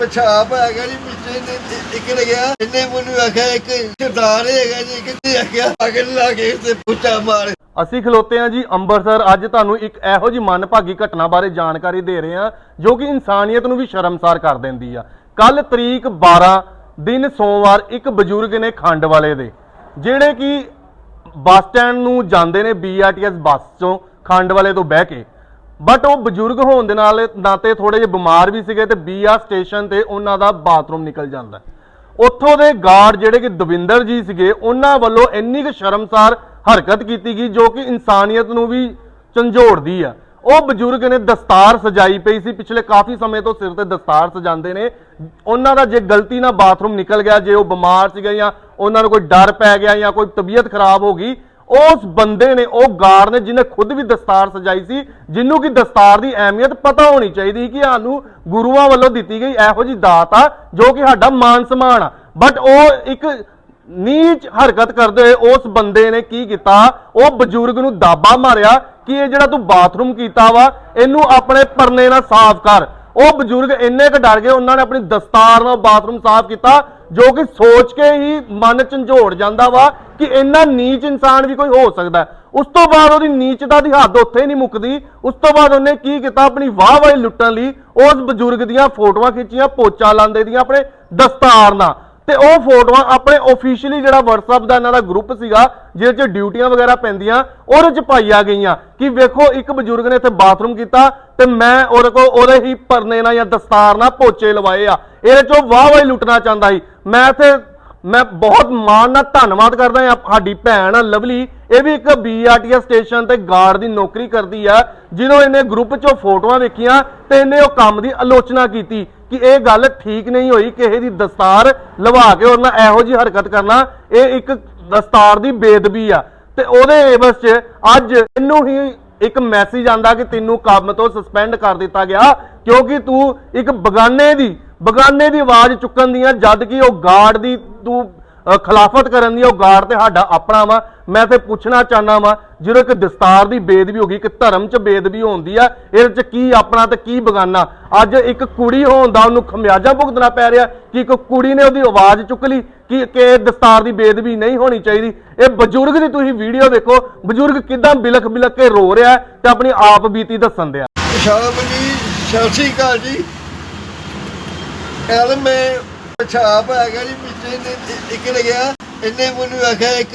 ਪਿਸ਼ਾਬ ਹੈਗਾ ਜੀ ਪਿੱਛੇ ਨੇ ਇੱਕ ਨੇ ਇਹਨੇ ਮੈਨੂੰ ਆਖਿਆ, ਇੱਕ ਸਰਦਾਰ ਹੈਗਾ ਜੀ ਕਿੱਥੇ ਆਖਿਆ ਅਗਲ ਲਾ ਕੇ ਤੇ ਪੁੱਛਾ ਮਾਰ। ਅਸੀਂ ਖਲੋਤੇ ਹਾਂ ਜੀ ਅੰਮ੍ਰਿਤਸਰ। ਅੱਜ ਤੁਹਾਨੂੰ ਇੱਕ ਇਹੋ ਜੀ ਮੰਦਭਾਗੀ ਘਟਨਾ ਬਾਰੇ ਜਾਣਕਾਰੀ ਦੇ ਰਹੇ ਹਾਂ, ਜੋ ਕਿ ਇਨਸਾਨੀਅਤ ਨੂੰ ਵੀ ਸ਼ਰਮਸਾਰ ਕਰ ਦਿੰਦੀ ਆ। ਕੱਲ ਤਰੀਕ 12 ਦਿਨ ਸੋਮਵਾਰ ਇੱਕ ਬਜ਼ੁਰਗ ਨੇ ਖੰਡ ਵਾਲੇ ਦੇ, ਜਿਹੜੇ ਕਿ ਬੱਸ ਸਟੈਂਡ ਨੂੰ ਜਾਂਦੇ ਨੇ ਬੀਆਰਟੀਐਸ ਬੱਸ ਚੋਂ ਖੰਡ ਵਾਲੇ ਤੋਂ ਬਹਿ ਕੇ ਬਟ ਉਹ ਬਜ਼ੁਰਗ ਹੋਣ ਦੇ ਨਾਲ ਨਾਤੇ ਥੋੜੇ ਜਿਹਾ ਬਿਮਾਰ ਵੀ ਸੀਗੇ ਤੇ ਬੀਆ ਸਟੇਸ਼ਨ ਤੇ ਉਹਨਾਂ ਦਾ ਬਾਥਰੂਮ ਨਿਕਲ ਜਾਂਦਾ ਉੱਥੋਂ ਦੇ ਗਾਰਡ ਜਿਹੜੇ ਕਿ ਦਵਿੰਦਰ ਜੀ ਸੀਗੇ, ਉਹਨਾਂ ਵੱਲੋਂ ਇੰਨੀ ਕੁ ਸ਼ਰਮਸਾਰ ਹਰਕਤ ਕੀਤੀ ਗਈ ਜੋ ਕਿ ਇਨਸਾਨੀਅਤ ਨੂੰ ਵੀ ਝੰਜੋੜਦੀ ਆ। ਉਹ ਬਜ਼ੁਰਗ ਨੇ ਦਸਤਾਰ ਸਜਾਈ ਪਈ ਸੀ। ਪਿਛਲੇ ਕਾਫੀ ਸਮੇਂ ਤੋਂ ਸਿਰ ਤੇ ਦਸਤਾਰ ਸਜਾਉਂਦੇ ਨੇ। ਉਹਨਾਂ ਦਾ ਜੇ ਗਲਤੀ ਨਾਲ ਬਾਥਰੂਮ ਨਿਕਲ ਗਿਆ, ਜੇ ਉਹ ਬਿਮਾਰ ਸੀਗੇ ਜਾਂ ਉਹਨਾਂ ਨੂੰ ਕੋਈ ਡਰ ਪੈ ਗਿਆ ਜਾਂ ਕੋਈ ਤਬੀਅਤ ਖਰਾਬ ਹੋ ਗਈ ਉਸ ਬੰਦੇ ਨੇ, ਉਹ ਗਾਰਡ ਨੇ ਜਿਹਨੇ ਖੁਦ ਵੀ ਦਸਤਾਰ ਸਜਾਈ ਸੀ, ਜਿਹਨੂੰ ਕਿ ਦਸਤਾਰ ਦੀ ਅਹਿਮੀਅਤ ਪਤਾ ਹੋਣੀ ਚਾਹੀਦੀ ਕਿ ਸਾਨੂੰ ਗੁਰੂਆਂ ਵੱਲੋਂ ਦਿੱਤੀ ਗਈ ਇਹੋ ਜੀ ਦਾਤ ਆ, ਜੋ ਕਿ ਸਾਡਾ ਮਾਨ ਸਮਾਨ ਆ। ਬਟ ਉਹ ਇੱਕ ਨੀਚ ਹਰਕਤ ਕਰਦੇ ਹੋਏ ਉਸ ਬੰਦੇ ਨੇ ਕੀ ਕੀਤਾ? ਉਹ ਬਜ਼ੁਰਗ ਨੂੰ ਦਾਬਾ ਮਾਰਿਆ ਕਿ ਇਹ ਜਿਹੜਾ ਤੂੰ ਬਾਥਰੂਮ ਕੀਤਾ ਵਾ, ਇਹਨੂੰ ਆਪਣੇ ਪਰਨੇ ਨਾਲ ਸਾਫ਼ ਕਰ। ਉਹ ਬਜ਼ੁਰਗ ਇੰਨੇ ਕੁ ਡਰ ਗਏ, ਉਹਨਾਂ ਨੇ ਆਪਣੀ ਦਸਤਾਰ ਨਾਲ ਬਾਥਰੂਮ ਸਾਫ਼ ਕੀਤਾ। ਜੋ ਕਿ ਸੋਚ ਕੇ ਹੀ ਮਨ ਝੰਜੋੜ ਜਾਂਦਾ ਵਾ ਕਿ ਇੰਨਾ ਨੀਚ ਇਨਸਾਨ ਵੀ ਕੋਈ ਹੋ ਸਕਦਾ ਉਸ ਤੋਂ ਬਾਅਦ ਉਹਦੀ ਨੀਚਤਾ ਦੀ ਹੱਦ ਉੱਥੇ ਨਹੀਂ ਮੁੱਕਦੀ। ਉਸ ਤੋਂ ਬਾਅਦ ਉਹਨੇ ਕੀ ਕੀਤਾ? ਆਪਣੀ ਵਾਹ ਵਾਹ ਲੁੱਟਣ ਲਈ ਉਸ ਬਜ਼ੁਰਗ ਦੀਆਂ ਫੋਟੋਆਂ ਖਿੱਚੀਆਂ, ਪੋਚਾ ਲਾਉਂਦੇ ਦੀਆਂ, ਆਪਣੇ ਦਸਤਾਰ ਨਾਲ। ਤੇ ਉਹ ਫੋਟੋਆਂ ਆਪਣੇ ਆਫੀਸ਼ੀਅਲੀ ਜਿਹੜਾ WhatsApp ਦਾ ਇਹਨਾਂ ਦਾ ਗਰੁੱਪ ਸੀਗਾ, ਜਿਹਦੇ 'ਚ ਡਿਊਟੀਆਂ ਵਗੈਰਾ ਪੈਂਦੀਆਂ, ਉਹਦੇ 'ਚ ਪਾਈਆਂ ਗਈਆਂ ਕਿ ਵੇਖੋ, ਇੱਕ ਬਜ਼ੁਰਗ ਨੇ ਇੱਥੇ ਬਾਥਰੂਮ ਕੀਤਾ ਤੇ ਮੈਂ ਉਹਦੇ ਕੋਲ ਉਹਦੇ ਹੀ ਪਰਨੇ ਨਾਲ ਜਾਂ ਦਸਤਾਰ ਨਾਲ ਪੋਚੇ ਲਵਾਏ ਆ। ਇਹਦੇ 'ਚੋਂ ਵਾਹ ਵਾਹ ਲੁੱਟਣਾ ਚਾਹੁੰਦਾ ਸੀ। ਮੈਂ ਇੱਥੇ, ਮੈਂ ਬਹੁਤ ਮਾਣ ਨਾਲ ਧੰਨਵਾਦ ਕਰਦਾ ਹਾਂ ਸਾਡੀ ਭੈਣ ਆ ਲਵਲੀ। ਇਹ ਵੀ ਇੱਕ ਬੀਆਰਟੀਐਸ ਸਟੇਸ਼ਨ ਤੇ ਗਾਰਡ ਦੀ ਨੌਕਰੀ ਕਰਦੀ ਆ, ਜਿਹਨੂੰ ਇਹਨੇ ਗਰੁੱਪ 'ਚੋਂ ਫੋਟੋਆਂ ਵੇਖੀਆਂ ਤੇ ਇਹਨੇ ਉਹ ਕੰਮ ਦੀ ਆਲੋਚਨਾ ਕੀਤੀ ਕਿ ਇਹ ਗੱਲ ਠੀਕ ਨਹੀਂ ਹੋਈ, ਕਿਸੇ ਦੀ ਦਸਤਾਰ ਲਵਾ ਕੇ ਉਹਨਾਂ ਇਹੋ ਜੀ ਹਰਕਤ ਕਰਨਾ, ਇਹ ਇੱਕ ਦਸਤਾਰ ਦੀ ਬੇਦਬੀ ਆ। ਤੇ ਉਹਦੇ ਏਵਸ 'ਚ ਅੱਜ ਇਹਨੂੰ ਹੀ ਇੱਕ ਮੈਸੇਜ ਆਂਦਾ ਕਿ ਤੈਨੂੰ ਕੰਮ ਤੋਂ ਸਸਪੈਂਡ ਕਰ ਦਿੱਤਾ ਗਿਆ, ਕਿਉਂਕਿ ਤੂੰ ਇੱਕ ਬਗਾਨੇ ਦੀ ਬਗਾਨੇ ਦੀ ਆਵਾਜ਼ ਚੁੱਕਣ ਦੀਆਂ, ਜਦ ਕਿ ਉਹ ਗਾਰਡ ਦੀ ਤੂੰ ਖਿਲਾਫਤ ਕਰਨ ਦੀ, ਉਹ ਗਾਰਡ ਤੇ ਸਾਡਾ ਆਪਣਾ ਵਾ। ਮੈਂ ਤੇ ਪੁੱਛਣਾ ਚਾਹਨਾ ਵਾ, ਜਦੋਂ ਇੱਕ ਦਸਤਾਰ ਦੀ ਬੇਦਬੀ ਹੋ ਗਈ ਕਿ ਧਰਮ 'ਚ ਬੇਦਬੀ ਹੁੰਦੀ ਆ, ਇਹਦੇ 'ਚ ਕੀ ਆਪਣਾ ਤੇ ਕੀ ਬਗਾਨਾ? ਅੱਜ ਇੱਕ ਕੁੜੀ ਹੋਣ ਦਾ ਉਹਨੂੰ ਖਮਿਆਜਾ ਭੁਗਤਣਾ ਪੈ ਰਿਹਾ, ਕਿ ਇੱਕ ਕੁੜੀ ਨੇ ਉਹਦੀ ਆਵਾਜ਼ ਚੁੱਕ ਲਈ, ਕਿ ਕਿ ਦਸਤਾਰ ਦੀ ਬੇਦਬੀ ਨਹੀਂ ਹੋਣੀ ਚਾਹੀਦੀ। ਇਹ ਬਜ਼ੁਰਗ ਦੀ ਤੁਸੀਂ ਵੀਡੀਓ ਵੇਖੋ, ਬਜ਼ੁਰਗ ਕਿਦਾਂ ਬਿਲਖ ਬਿਲਖ ਕੇ ਰੋ ਰਿਹਾ ਹੈ ਤੇ ਆਪਣੀ ਆਪ ਬੀਤੀ ਦੱਸਣ ਦਿਆ। ਪਿਸ਼ਾਬ ਜੀ, ਸਤਿ ਸ਼੍ਰੀ ਅਕਾਲ ਜੀ। ਕੱਲ ਮੈਂ ਪਿਸ਼ਾਬ ਹੈਗਾ ਜੀ, ਪਿੱਛੇ ਨੇ ਇੱਕ ਗਿਆ, ਇਹਨੇ ਮੈਨੂੰ ਆਖਿਆ ਇੱਕ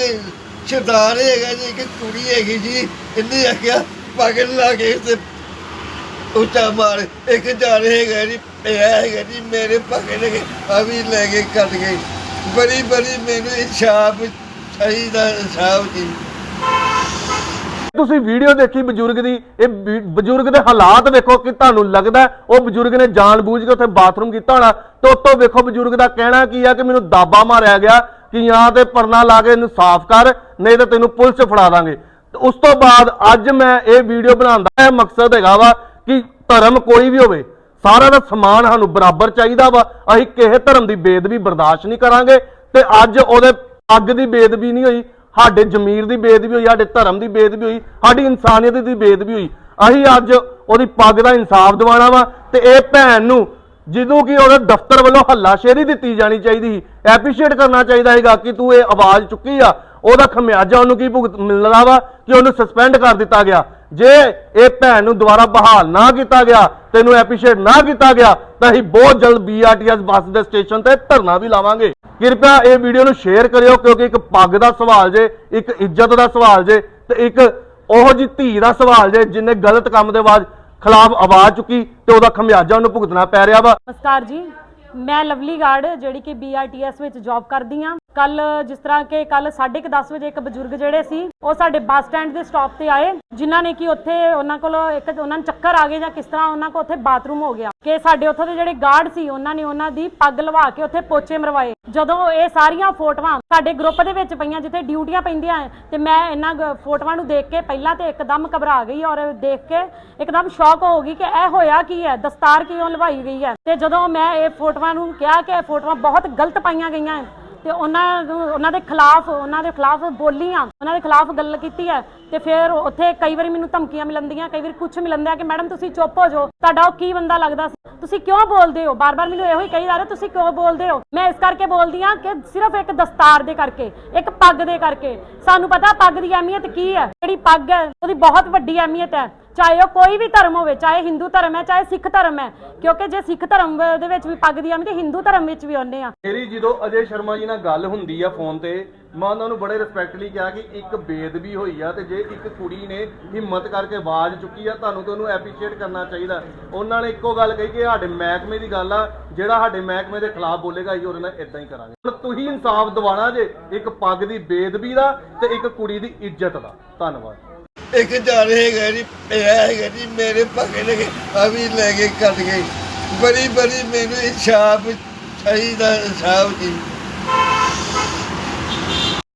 ਸਰਦਾਰ ਹੈਗਾ ਜੀ, ਇੱਕ ਕੁੜੀ ਹੈਗੀ ਜੀ, ਇਹਨੇ ਆਖਿਆ ਪਾਗਲ ਲਾ ਕੇ ਤੇ ਉੱਚਾ ਮਾਰ, ਇੱਕ ਜਾਣੇ ਹੈਗਾ ਜੀ, ਪਿਆ ਹੈਗਾ ਜੀ, ਮੇਰੇ ਪਕੜ ਕੇ ਆ ਵੀ ਲੈ ਕੇ ਕੱਟ ਗਏ ਬੜੀ ਬੜੀ ਮੈਨੂੰ ਇਨਸਾਫ ਚਾਹੀਦਾ, ਇਨਸਾਫ ਜੀ। ਤੁਸੀਂ ਵੀਡੀਓ ਦੇਖੀ ਬਜ਼ੁਰਗ ਦੀ? ਇਹ ਬਜ਼ੁਰਗ ਦੇ ਹਾਲਾਤ ਵੇਖੋ ਕਿ ਤੁਹਾਨੂੰ ਲੱਗਦਾ ਉਹ ਬਜ਼ੁਰਗ ਨੇ ਜਾਣਬੁੱਝ ਕੇ ਉੱਥੇ ਬਾਥਰੂਮ ਕੀਤਾ ਹੋਣਾ। ਤੇ ਉੱਤੋਂ ਵੇਖੋ ਬਜ਼ੁਰਗ ਦਾ ਕਹਿਣਾ ਕੀ ਆ ਕਿ ਮੈਨੂੰ ਦਾਬਾ ਮਾਰਿਆ ਗਿਆ। ਕਿ ਜਾਂ ਤੇ ਪਰਨਾ ਲਾ ਕੇ ਇਹਨੂੰ ਸਾਫ਼ ਕਰ, ਨਹੀਂ ਤਾਂ ਤੈਨੂੰ ਪੁਲਿਸ ਫੜਾ ਦਾਂਗੇ। ਉਸ ਤੋਂ ਬਾਅਦ ਅੱਜ ਮੈਂ ਇਹ ਵੀਡੀਓ ਬਣਾਉਣ ਦਾ ਇਹ ਮਕਸਦ ਹੈਗਾ ਵਾ ਕਿ ਧਰਮ ਕੋਈ ਵੀ ਹੋਵੇ ਸਾਰਿਆਂ ਦਾ ਸਮਾਨ ਸਾਨੂੰ ਬਰਾਬਰ ਚਾਹੀਦਾ ਵਾ। ਅਸੀਂ ਕਿਸੇ ਧਰਮ ਦੀ ਬੇਦਬੀ ਬਰਦਾਸ਼ਤ ਨਹੀਂ ਕਰਾਂਗੇ ਤੇ ਅੱਜ ਉਹਦੇ ਅੱਗ ਦੀ ਬੇਦਬੀ ਨਹੀਂ ਹੋਈ। ਸਾਡੇ ਜ਼ਮੀਰ ਦੀ ਬੇਦਬੀ ਹੋਈ, ਸਾਡੇ ਧਰਮ ਦੀ ਬੇਦਬੀ ਹੋਈ, ਸਾਡੀ ਇਨਸਾਨੀਅਤ ਦੀ ਬੇਦਬੀ ਹੋਈ। ਅਸੀਂ ਅੱਜ ਉਹਦੀ ਪੱਗ ਦਾ ਇਨਸਾਫ ਦਿਵਾਉਣਾ ਵਾ ਤੇ ਇਹ ਭੈਣ ਨੂੰ ਜਦੋਂ ਕਿ ਉਹਦੇ ਦਫ਼ਤਰ ਵੱਲੋਂ ਹੱਲਾਸ਼ੇਰੀ ਦਿੱਤੀ ਜਾਣੀ ਚਾਹੀਦੀ ਸੀ ਐਪਰੀਸ਼ੀਏਟ ਕਰਨਾ ਚਾਹੀਦਾ ਹੈਗਾ ਕਿ ਤੂੰ ਇਹ ਆਵਾਜ਼ ਚੁੱਕੀ ਆ, ਉਹਦਾ ਖਮਿਆਜਾ ਉਹਨੂੰ ਕੀ ਭੁਗਤ ਮਿਲਦਾ ਵਾ ਕਿ ਉਹਨੂੰ ਸਸਪੈਂਡ ਕਰ ਦਿੱਤਾ ਗਿਆ। ਜੇ ਇਹ ਭੈਣ ਨੂੰ ਦੁਬਾਰਾ ਬਹਾਲ ਨਾ ਕੀਤਾ ਗਿਆ, ਤੈਨੂੰ ਐਪਰੀਸ਼ੀਏਟ ਨਾ ਕੀਤਾ ਗਿਆ, ਤਾਂ ਅਸੀਂ ਬਹੁਤ ਜਲਦ ਬੀਆਰਟੀਐਸ ਬੱਸ ਦੇ ਸਟੇਸ਼ਨ ਤੇ ਧਰਨਾ ਵੀ ਲਾਵਾਂਗੇ। ਕਿਰਪਾ ਇਹ ਵੀਡੀਓ ਨੂੰ ਸ਼ੇਅਰ ਕਰਿਓ, ਕਿਉਂਕਿ ਇੱਕ ਪੱਗ ਦਾ ਸਵਾਲ ਜੇ, ਇੱਕ ਇੱਜ਼ਤ ਦਾ ਸਵਾਲ ਜੇ, ਤੇ ਇੱਕ ਉਹ ਜੀ ਧੀ ਦਾ ਸਵਾਲ ਜੇ, ਜਿਨੇ ਗਲਤ ਕੰਮ ਦੇ ਬਾਅਦ ਖਿਲਾਫ ਆਵਾਜ਼ ਚੁੱਕੀ ਤੇ ਉਹਦਾ ਖਮਿਆਜਾ ਉਹਨੂੰ ਭੁਗਤਣਾ ਪੈ ਰਿਹਾ ਵਾ। ਨਮਸਕਾਰ ਜੀ, ਮੈਂ ਲਵਲੀ ਗਾਰਡ, ਜਿਹੜੀ ਕਿ ਬੀਆਰਟੀਐਸ ਵਿੱਚ ਜੌਬ ਕਰਦੀ ਆ। ਕੱਲ ਜਿਸ ਤਰ੍ਹਾਂ ਕਿ ਕੱਲ 10:30 ਵਜੇ ਇੱਕ ਬਜ਼ੁਰਗ ਜਿਹੜੇ ਸੀ ਉਹ ਸਾਡੇ ਬੱਸ ਸਟੈਂਡ ਦੇ ਸਟਾਪ ਤੇ ਆਏ ਜਿਨ੍ਹਾਂ ਨੇ ਕਿ ਉੱਥੇ ਉਹਨਾਂ ਕੋਲ ਇੱਕ ਉਹਨਾਂ ਨੂੰ ਚੱਕਰ ਆ ਗਏ ਜਾਂ ਕਿਸ ਤਰ੍ਹਾਂ ਉਹਨਾਂ ਕੋਲ ਉੱਥੇ ਬਾਥਰੂਮ ਹੋ ਗਿਆ। ਕਿ ਸਾਡੇ ਉੱਥੋਂ ਦੇ ਜਿਹੜੇ ਗਾਰਡ ਸੀ ਉਹਨਾਂ ਨੇ ਉਹਨਾਂ ਦੀ ਪੱਗ ਲਵਾ ਕੇ ਉੱਥੇ ਪੋਚੇ ਮਰਵਾਏ। ਜਦੋਂ ਇਹ ਸਾਰੀਆਂ ਫੋਟੋਆਂ ਸਾਡੇ ਗਰੁੱਪ ਦੇ ਵਿੱਚ ਪਈਆਂ ਜਿੱਥੇ ਡਿਊਟੀਆਂ ਪੈਂਦੀਆਂ ਹੈ, ਤੇ ਮੈਂ ਇਹਨਾਂ ਫੋਟੋਆਂ ਨੂੰ ਦੇਖ ਕੇ ਪਹਿਲਾਂ ਤੇ ਇੱਕਦਮ ਘਬਰਾ ਗਈ ਔਰ ਦੇਖ ਕੇ ਇੱਕਦਮ ਸ਼ੌਕ ਹੋ ਗਈ ਕਿ ਇਹ ਹੋਇਆ ਕੀ ਹੈ ਦਸਤਾਰ ਕਿਉਂ ਲਵਾਈ ਗਈ ਹੈ। ਤੇ ਜਦੋਂ ਮੈਂ ਇਹ ਫੋਟੋਆਂ ਨੂੰ ਕਿਹਾ ਕਿ ਇਹ ਫੋਟੋਆਂ ਬਹੁਤ ਗਲਤ ਪਾਈਆਂ ਗਈਆਂ ਤੇ ਉਹਨਾਂ ਨੂੰ, ਉਹਨਾਂ ਦੇ ਖਿਲਾਫ, ਉਹਨਾਂ ਦੇ ਖਿਲਾਫ ਬੋਲੀਆਂ, ਉਹਨਾਂ ਦੇ ਖਿਲਾਫ ਗੱਲ ਕੀਤੀ ਹੈ। ਤੇ ਫਿਰ ਉੱਥੇ ਕਈ ਵਾਰੀ ਮੈਨੂੰ ਧਮਕੀਆਂ ਮਿਲੰਦੀਆਂ ਕਈ ਵਾਰੀ ਕੁਝ ਮਿਲੰਦਾ ਕਿ, ਮੈਡਮ, ਤੁਸੀਂ ਚੁੱਪ ਹੋ ਜਾਓ। ਤੁਹਾਡਾ ਉਹ ਕੀ ਬੰਦਾ ਲੱਗਦਾ ਸੀ? ਤੁਸੀਂ ਕਿਉਂ ਬੋਲਦੇ ਹੋ? ਬਾਰ-ਬਾਰ ਮੈਨੂੰ ਇਹੋ ਹੀ ਕਹੀ ਜਾ ਰਹੇ, ਤੁਸੀਂ ਕਿਉਂ ਬੋਲਦੇ ਹੋ? ਮੈਂ ਇਸ ਕਰਕੇ ਬੋਲਦੀ ਹਾਂ ਕਿ ਸਿਰਫ ਇੱਕ ਦਸਤਾਰ ਦੇ ਕਰਕੇ, ਇੱਕ ਪੱਗ ਦੇ ਕਰਕੇ। ਸਾਨੂੰ ਪਤਾ ਪੱਗ ਦੀ ਅਹਿਮੀਅਤ ਕੀ ਹੈ? ਜਿਹੜੀ ਪੱਗ ਹੈ, ਉਹਦੀ ਬਹੁਤ ਵੱਡੀ ਅਹਿਮੀਅਤ ਹੈ। ਚਾਹੇ ਉਹ ਕੋਈ ਵੀ ਧਰਮ ਹੋਵੇ, ਚਾਹੇ ਹਿੰਦੂ ਧਰਮ ਹੈ, ਚਾਹੇ ਸਿੱਖ ਧਰਮ ਹੈ, ਕਿਉਂਕਿ ਜੇ ਸਿੱਖ ਧਰਮ ਦੇ ਵਿੱਚ ਵੀ ਪੱਗ ਦੀ ਅਹਿਮੀਅਤ ਹਿੰਦੂ ਧਰਮ ਵਿੱਚ ਵੀ ਉਹਨੇ ਆ। ਮੇਰੀ ਜਦੋਂ ਅਜੇ ਸ਼ਰਮਾ ਜੀ ਨਾਲ ਗੱਲ ਹੁੰਦੀ ਆ ਫੋਨ ਤੇ, ਮੈਂ ਉਹਨਾਂ ਨੂੰ ਬੜੇ ਰਿਸਪੈਕਟਲੀ ਕਿਹਾ ਕਿ ਇੱਕ ਬੇਦਬੀ ਹੋਈ ਆ ਤੇ ਜੇ ਇੱਕ ਕੁੜੀ ਨੇ ਹਿੰਮਤ ਕਰਕੇ ਆਵਾਜ਼ ਚੁੱਕੀ ਆ, ਤੁਹਾਨੂੰ ਤੇ ਉਹਨੂੰ ਐਪਰੀਸ਼ੀਏਟ ਕਰਨਾ ਚਾਹੀਦਾ। ਉਹਨਾਂ ਨੇ ਇੱਕੋ ਗੱਲ ਕਹੀ ਕਿ ਸਾਡੇ ਮਹਿਕਮੇ ਦੀ ਗੱਲ ਆ, ਜਿਹੜਾ ਸਾਡੇ ਮਹਿਕਮੇ ਦੇ ਖਿਲਾਫ ਬੋਲੇਗਾ, ਅਸੀਂ ਉਹਦੇ ਨਾਲ ਇਦਾਂ ਹੀ ਕਰਾਂਗੇ। ਹੁਣ ਤੁਸੀਂ ਇਨਸਾਫ ਦਿਵਾਣਾ ਜੇ ਇੱਕ ਪੱਗ ਦੀ ਬੇਦਬੀ ਦਾ ਤੇ ਇੱਕ ਕੁੜੀ ਦੀ ਇੱਜ਼ਤ ਦਾ। ਧੰਨਵਾਦ। ਇੱਕ ਜਾਣੇ ਹੈਗਾ ਜੀ, ਪਿਆ ਹੈਗਾ ਜੀ, ਮੇਰੇ ਪੱਕੇ ਲਗੇ ਆ ਵੀ ਲੈ ਕੇ ਕੱਟ ਗਏ ਬੜੀ ਬੜੀ ਮੈਨੂੰ ਇਨਸਾਫ ਚਾਹੀਦਾ ਇਨਸਾਫ ਜੀ